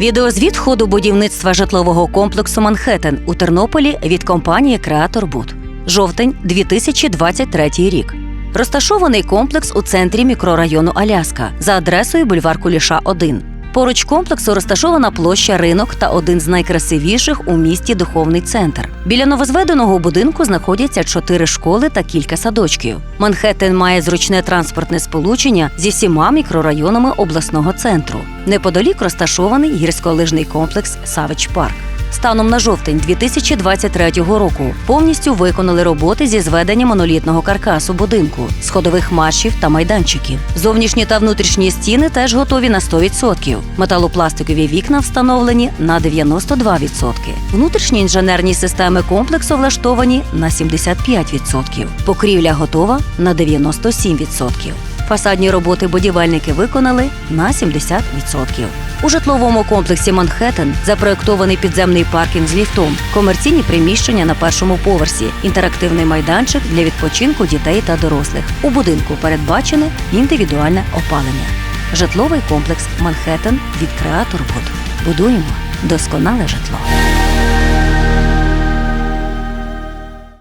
Відеозвіт ходу будівництва житлового комплексу Манхеттен у Тернополі від компанії Креатор Буд. Жовтень 2023 рік. Розташований комплекс у центрі мікрорайону Аляска за адресою бульвар Куліша 1. Поруч комплексу розташована площа ринок та один з найкрасивіших у місті духовний центр. Біля новозведеного будинку знаходяться чотири школи та кілька садочків. Манхеттен має зручне транспортне сполучення зі всіма мікрорайонами обласного центру. Неподалік розташований гірськолижний комплекс Савич Парк. Станом на жовтень 2023 року повністю виконали роботи зі зведення монолітного каркасу будинку, сходових маршів та майданчиків. Зовнішні та внутрішні стіни теж готові на 100%. Металопластикові вікна встановлені на 92%. Внутрішні інженерні системи комплексу влаштовані на 75%. Покрівля готова на 97%. Фасадні роботи будівельники виконали на 70%. У житловому комплексі Манхеттен запроєктований підземний паркінг з ліфтом, комерційні приміщення на першому поверсі, інтерактивний майданчик для відпочинку дітей та дорослих. У будинку передбачене індивідуальне опалення. Житловий комплекс Манхеттен від Креатор Буд. Будуємо досконале житло.